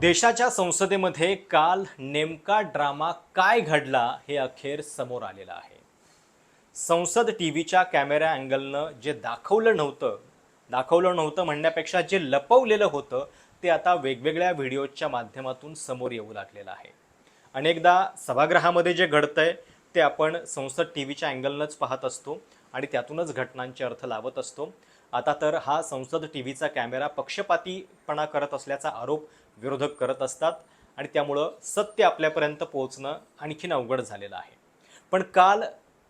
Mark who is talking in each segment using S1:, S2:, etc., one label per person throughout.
S1: देशाच्या संसदेमध्ये काल नेमका ड्रामा काय घडला हे अखेर समोर आलेलं आहे. संसद टी व्हीच्या कॅमेरा अँगलनं जे दाखवलं नव्हतं दाखवलं नव्हतं म्हणण्यापेक्षा जे लपवलेलं होतं ते आता वेगवेगळ्या व्हिडिओच्या माध्यमातून समोर येऊ लागलेलं आहे. अनेकदा सभागृहामध्ये जे घडतंय ते आपण संसद टी व्हीच्या अँगलनंच पाहत असतो आणि त्यातूनच घटनांचे अर्थ लावत असतो. आता तर हा संसद टी व्हीचा कॅमेरा पक्षपातीपणा करत असल्याचा आरोप विरोधक करत असतात आणि त्यामुळं सत्य आपल्यापर्यंत पोहोचणं आणखीन अवघड झालेलं आहे. पण काल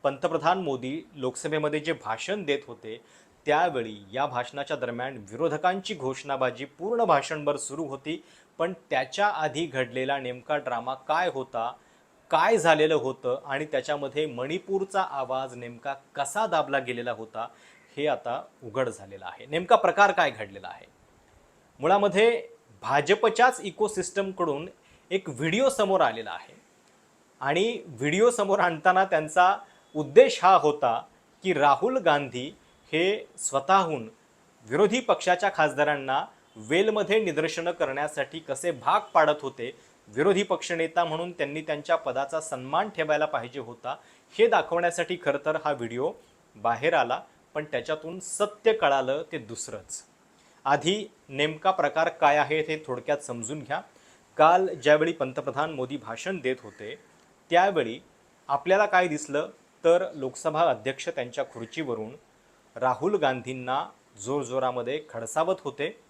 S1: पंतप्रधान मोदी लोकसभेमध्ये जे भाषण देत होते त्यावेळी या भाषणाच्या दरम्यान विरोधकांची घोषणाबाजी पूर्ण भाषणभर सुरू होती पण त्याच्या आधी घडलेला नेमका ड्रामा काय होता काय झालेलं होतं आणि त्याच्यामध्ये मणिपूरचा आवाज नेमका कसा दाबला गेलेला होता हे आता उघड झालेलं आहे. नेमका प्रकार काय घडलेला आहे? मुळामध्ये भाजपच्याच इकोसिस्टमकडून एक व्हिडिओ समोर आलेला आहे. आणि व्हिडिओ समोर आणताना त्यांचा उद्देश हा होता की राहुल गांधी हे स्वतःहून विरोधी पक्षाच्या खासदारांना वेलमध्ये निदर्शनं करण्यासाठी कसे भाग पाडत होते विरोधी पक्षनेता म्हणून त्यांनी त्यांच्या पदाचा सन्मान ठेवायला पाहिजे होता हे दाखवण्यासाठी खरं तर हा व्हिडिओ बाहेर आला. पण त्याच्यातून सत्य कळालं ते दुसरंच. आधी नेमका प्रकार काय आहे हे थोडक्यात समजून घ्या. काल ज्यावेळी पंतप्रधान मोदी भाषण देत होते त्यावेळी आपल्याला काय दिसलं? तर लोकसभा अध्यक्ष त्यांच्या खुर्चीवरून राहुल गांधींना जोरजोरामध्ये खडसावत होते.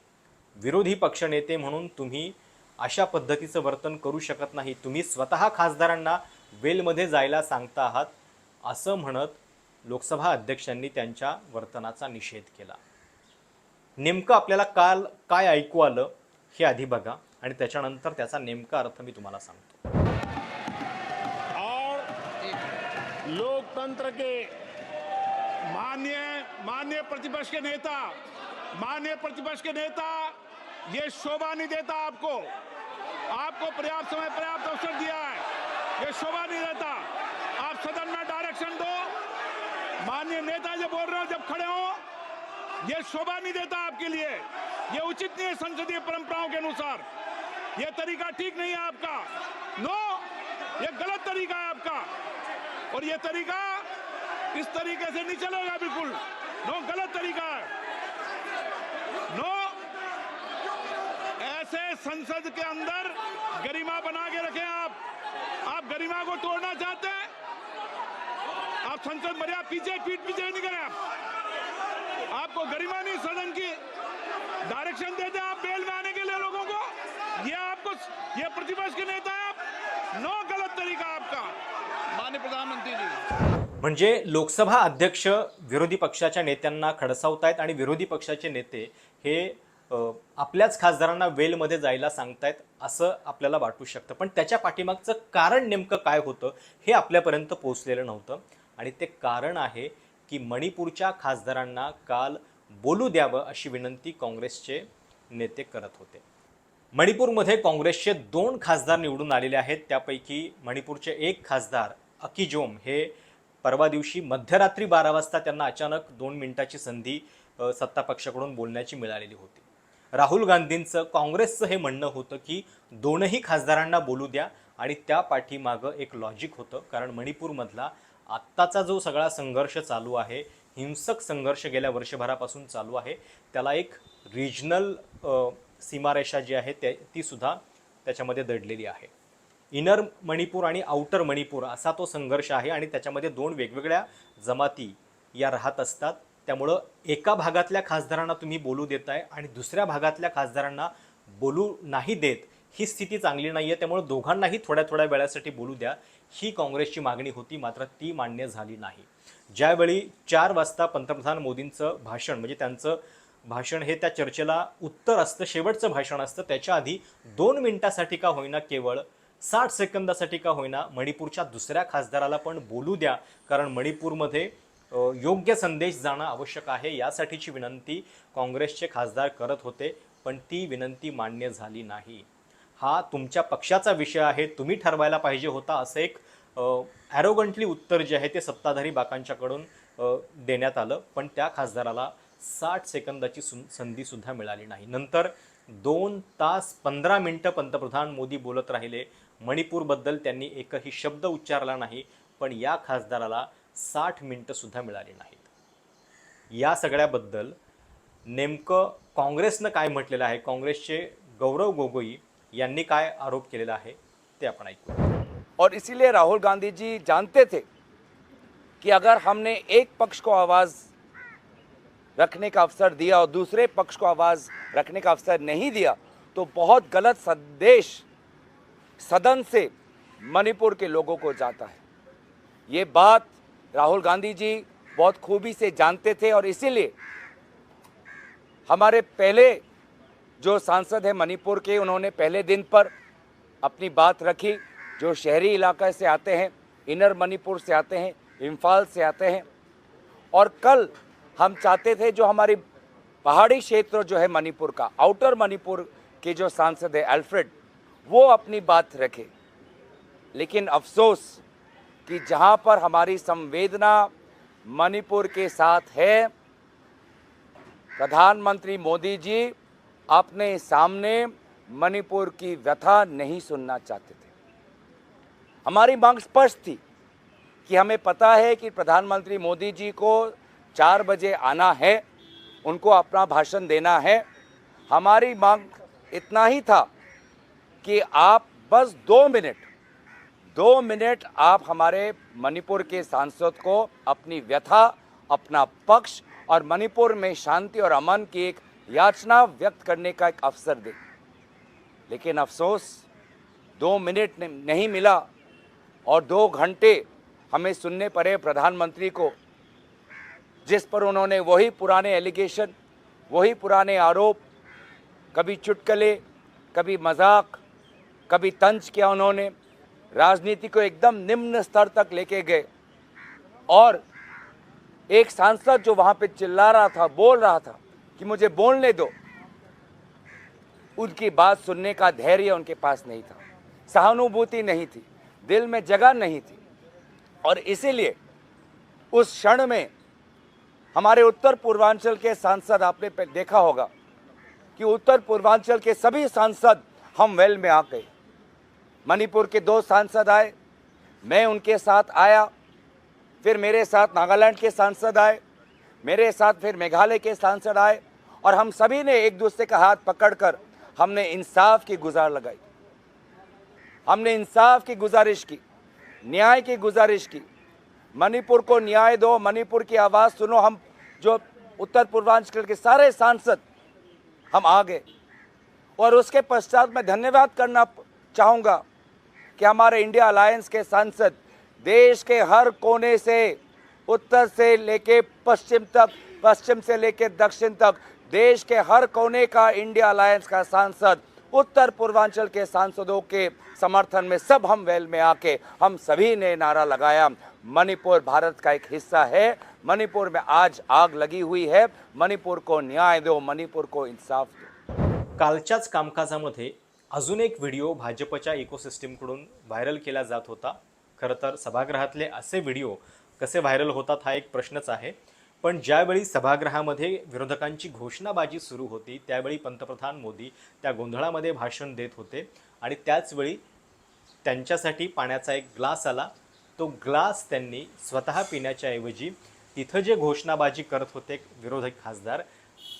S1: विरोधी पक्षनेते म्हणून तुम्ही अशा पद्धतीचं वर्तन करू शकत नाही. तुम्ही स्वतः खासदारांना वेलमध्ये जायला सांगता आहात असं म्हणत लोकसभा अध्यक्षांनी त्यांच्या वर्तनाचा निषेध केला. नेमकं आपल्याला काल काय ऐकू आलं हे आधी बघा आणि त्याच्यानंतर त्याचा नेमका अर्थ मी तुम्हाला सांगतो.
S2: और लोकतंत्र के मान्य मान्य प्रतिपक्ष के नेता मान्य प्रतिपक्ष के नेता ये शोभा नहीं देता आपको। आपको पर्याप्त समय पर्याप्त अवसर दिया है। ये शोभा नहीं देता। आप सदन में डायरेक्शन दो। माननीय नेता जो बोल रहे हो, जब खड़े हो, ये शोभा नहीं देता आपके लिए। ये उचित नहीं है संसदीय परंपराओं के अनुसार। ये तरीका ठीक नहीं है आपका। नो ये गलत तरीका है आपका। और ये तरीका इस तरीके से नहीं चलेगा बिल्कुल। नो गलत तरीका है। नो ऐसे संसद के अंदर गरिमा बना के रखें आप। आप गरिमा को तोड़ना चाहते हैं? आप संसद मर्यादा पीछे पीठ पीछे नहीं करें आप। आपको गरिमा नहीं सदन की डायरेक्शन देते हैं आप बेल में आने के लिए लोगों को। ये आपको ये प्रतिपक्ष के नेता है आप। नो गलत तरीका आपका। माननीय प्रधानमंत्री जी।
S1: म्हणजे लोकसभा अध्यक्ष विरोधी पक्षाच्या नेत्यांना खडसावतायत आणि विरोधी पक्षाचे नेते हे आपल्याच खासदारांना वेलमध्ये जायला सांगतायत असं आपल्याला वाटू शकतं. पण त्याच्या पाठीमागचं कारण नेमकं काय होतं हे आपल्यापर्यंत पोहोचलेलं नव्हतं. आणि ते कारण आहे की मणिपूरच्या खासदारांना काल बोलू द्यावं अशी विनंती काँग्रेसचे नेते करत होते. मणिपूरमध्ये काँग्रेसचे दोन खासदार निवडून आलेले आहेत. त्यापैकी मणिपूरचे एक खासदार अकिजोम हे परवा दिवशी मध्यरात्री बारा वाजता त्यांना अचानक दोन मिनिटाची संधी सत्ता पक्षाकडून बोलण्याची मिळालेली होती. राहुल गांधींचं काँग्रेसचं हे म्हणणं होतं की दोनही खासदारांना बोलू द्या आणि त्या पाठीमागं एक लॉजिक होतं. कारण मणिपूरमधला आत्ताचा जो सगळा संघर्ष चालू आहे हिंसक संघर्ष गेल्या वर्षभरापासून चालू आहे त्याला एक रिजनल सीमारेषा जी आहे ते ती सुद्धा त्याच्यामध्ये दडलेली आहे. इनर मणिपूर आणि आउटर मणिपूर असा तो संघर्ष आहे आणि त्याच्यामध्ये दोन वेगवेगळ्या जमाती या राहत असतात. त्यामुळं एका भागातल्या खासदारांना तुम्ही बोलू देताय आणि दुसऱ्या भागातल्या खासदारांना बोलू नाही देत ही स्थिती चांगली नाही आहे त्यामुळे दोघांनाही थोड्या थोड्या वेळासाठी बोलू द्या. ही काँग्रेसची मागणी होती मात्र ती मान्य झाली नाही. ज्यावेळी चार वाजता पंतप्रधान मोदींचं भाषण म्हणजे त्यांचं भाषण हे त्या चर्चेला उत्तर असतं शेवटचं भाषण असतं त्याच्या आधी दोन मिनिटासाठी का होईना केवळ साठ सेकंदासाठी का होईना मणिपूरच्या दुसऱ्या खासदाराला पण बोलू द्या कारण मणिपूरमध्ये योग्य संदेश जाणं आवश्यक आहे यासाठीची विनंती काँग्रेसचे खासदार करत होते पण ती विनंती मान्य झाली नाही. हा तुमच्या पक्षाचा विषय आहे तुम्ही ठरवायला पाहिजे होता असं एक ॲरोगंटली उत्तर जे आहे ते सत्ताधारी बाकांच्याकडून देण्यात आलं. पण त्या खासदाराला साठ सेकंदाची सुं संधीसुद्धा मिळाली नाही. नंतर दोन तास पंधरा मिनटं पंतप्रधान मोदी बोलत राहिले. मणिपूरबद्दल त्यांनी एकही शब्द उच्चारला नाही पण या खासदाराला साठ मिनटंसुद्धा मिळाली नाहीत. या सगळ्याबद्दल नेमकं काँग्रेसनं काय म्हटलेलं आहे? काँग्रेसचे गौरव गोगोई यांनी काय आरोप केलेला आहे ते आपण ऐकू.
S3: और इसीलिए राहुल गांधी जी जानते थे कि अगर हमने एक पक्ष को आवाज़ रखने का अवसर दिया और दूसरे पक्ष को आवाज़ रखने का अवसर नहीं दिया तो बहुत गलत संदेश सदन से मणिपुर के लोगों को जाता है। ये बात राहुल गांधी जी बहुत खूबी से जानते थे और इसीलिए हमारे पहले जो सांसद हैं मणिपुर के, उन्होंने पहले दिन पर अपनी बात रखी। जो शहरी इलाके से आते हैं, इनर मणिपुर से आते हैं, इम्फाल से आते हैं। और कल हम चाहते थे जो हमारी पहाड़ी क्षेत्र जो है मणिपुर का, आउटर मणिपुर के जो सांसद है अल्फ्रेड, वो अपनी बात रखे। लेकिन अफसोस कि जहाँ पर हमारी संवेदना मणिपुर के साथ है, प्रधानमंत्री मोदी जी अपने सामने मणिपुर की व्यथा नहीं सुनना चाहते थे। हमारी मांग स्पष्ट थी कि हमें पता है कि प्रधानमंत्री मोदी जी को चार बजे आना है, उनको अपना भाषण देना है। हमारी मांग इतना ही था कि आप बस दो मिनट दो मिनट आप हमारे मणिपुर के सांसद को अपनी व्यथा, अपना पक्ष और मणिपुर में शांति और अमन की एक याचना व्यक्त करने का एक अवसर दे। लेकिन अफसोस, दो मिनट नहीं मिला और दो घंटे हमें सुनने पड़े प्रधानमंत्री को, जिस पर उन्होंने वही पुराने एलिगेशन, वही पुराने आरोप, कभी चुटकले, कभी मज़ाक, कभी तंज किया उन्होंने, राजनीति को एकदम निम्न स्तर तक लेके गए। और एक सांसद जो वहाँ पे चिल्ला रहा था, बोल रहा था कि मुझे बोलने दो। उनकी बात सुनने का धैर्य उनके पास नहीं था। सहानुभूति नहीं थी। दिल में जगह नहीं थी। और इसीलिए उस क्षण में हमारे उत्तर पूर्वांचल के सांसद, आपने देखा होगा कि उत्तर पूर्वांचल के सभी सांसद हम वेल में आ गए। मणिपुर के दो सांसद आए, मैं उनके साथ आया, फिर मेरे साथ नागालैंड के सांसद आए, मेरे साथ फिर मेघालय के सांसद आए और हम सभी ने एक दूसरे का हाथ पकड़कर हमने इंसाफ की गुजार लगाई। हमने इंसाफ की गुजारिश की, न्याय की गुजारिश की। मणिपुर को न्याय दो, मणिपुर की आवाज़ सुनो। हम जो उत्तर पूर्वांचल के सारे सांसद, हम आ गए और उसके पश्चात मैं धन्यवाद करना चाहूँगा कि हमारे इंडिया अलायंस के सांसद देश के हर कोने से, उत्तर से लेके पश्चिम तक, पश्चिम से लेके दक्षिण तक देश के हर कोने का इंडिया अलायंस का सांसद उत्तर पूर्वांचल के सांसदों के समर्थन में सब हम वेल में आके हम सभी ने नारा लगाया। मणिपुर भारत का एक हिस्सा है। मणिपुर में आज आग लगी हुई है। मणिपुर को न्याय दो मणिपुर को इंसाफ दो।
S1: कालच्याच कामकाजामध्ये अजून एक व्हिडिओ भाजपच्या इकोसिस्टीमकडून व्हायरल केला जात होता. खरं तर सभागृहातले असे व्हिडिओ कसे व्हायरल होतात हा एक प्रश्नच आहे. पण ज्यावेळी सभागृहामध्ये विरोधकांची घोषणाबाजी सुरू होती त्यावेळी पंतप्रधान मोदी त्या गोंधळामध्ये भाषण देत होते आणि त्याचवेळी त्यांच्यासाठी पाण्याचा एक ग्लास आला. तो ग्लास त्यांनी स्वतः पिण्याच्या ऐवजी तिथं जे घोषणाबाजी करत होते विरोधक खासदार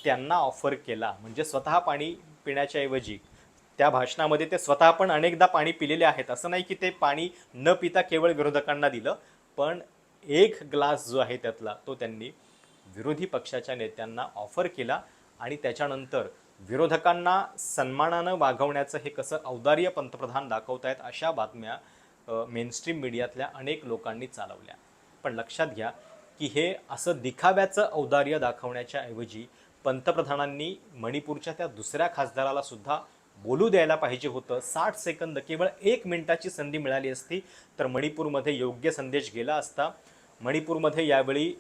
S1: त्यांना ऑफर केला. म्हणजे स्वतः पाणी पिण्याच्या ऐवजी. त्या भाषणामध्ये ते स्वतः पण अनेकदा पाणी पिलेले आहेत. असं नाही की ते पाणी न पिता केवळ विरोधकांना दिलं पण एक ग्लास जो आहे त्यातला तो त्यांनी विरोधी पक्षाच्या नेत्यांना ऑफर केला आणि त्याच्यानंतर विरोधकांना सन्मानानं वागवण्याचं हे कसं औदार्य पंतप्रधान दाखवतायत अशा बातम्या मेनस्ट्रीम मीडियातल्या अनेक लोकांनी चालवल्या. पण लक्षात घ्या की हे असं दिखाव्याचं औदार्य दाखवण्याच्या ऐवजी पंतप्रधानांनी मणिपूरच्या त्या दुसऱ्या खासदाराला सुद्धा बोलू द्यायला पाहिजे होतं. साठ सेकंद केवळ एक मिनिटाची संधी मिळाली असती तर मणिपूरमध्ये योग्य संदेश गेला असता. मणिपूरमध्ये यावेळी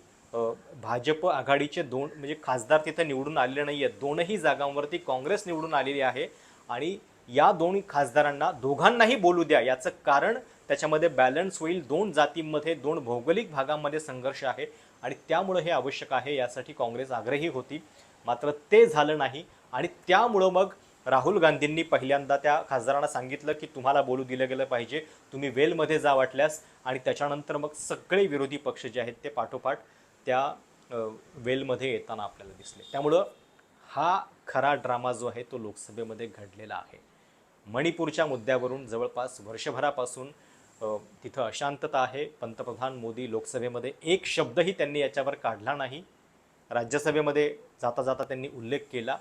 S1: भाजप आघाडीचे दोन म्हणजे खासदार तिथं निवडून आलेले नाही आहेत दोनही जागांवरती काँग्रेस निवडून आलेली आहे आणि या दोन खासदारांना दोघांनाही बोलू द्या. याचं कारण त्याच्यामध्ये बॅलन्स होईल. दोन जातींमध्ये दोन भौगोलिक भागांमध्ये संघर्ष आहे आणि त्यामुळं हे आवश्यक आहे. यासाठी काँग्रेस आग्रही होती. मात्र ते झालं नाही आणि त्यामुळं मग राहुल गांधींनी पहिल्यांदा त्या खासदारांना सांगितलं की तुम्हाला बोलू दिलं गेलं पाहिजे. तुम्ही वेलमध्ये जा वाटल्यास आणि त्याच्यानंतर मग सगळे विरोधी पक्ष जे आहेत ते पाठोपाठ त्या वेलमध्ये येताना आपल्याला दिसले. त्यामुळं हा खरा ड्रामा जो आहे तो लोकसभेमध्ये घडलेला आहे. मणिपूरच्या मुद्द्यावरून जवळपास वर्षभरापासून तिथं अशांतता आहे. पंतप्रधान मोदी लोकसभेमध्ये एक शब्दही त्यांनी याच्यावर काढला नाही. राज्यसभेमध्ये जाता जाता त्यांनी उल्लेख केला.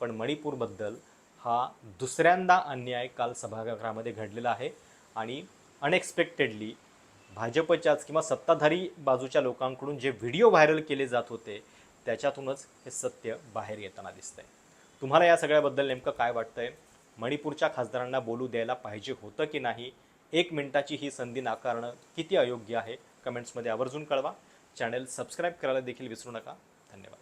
S1: पण मणिपूरबद्दल हा दुसऱ्यांदा अन्याय काल सभागृहामध्ये घडलेला आहे. आणि अनएक्सपेक्टेडली भाजपच्याच किंवा सत्ताधारी बाजूच्या लोकांकडून जे व्हिडिओ व्हायरल केले जात होते त्याच्यातूनच हे सत्य बाहेर येताना दिसतंय. तुम्हाला या सगळ्याबद्दल नेमकं काय वाटतंय? मणिपूरच्या खासदारांना बोलू द्यायला पाहिजे होतं की नाही? एक मिनिटाची ही संधी नाकारणं किती अयोग्य आहे? कमेंट्समध्ये आवर्जून कळवा. चॅनल सबस्क्राईब करायला देखील विसरू नका. धन्यवाद.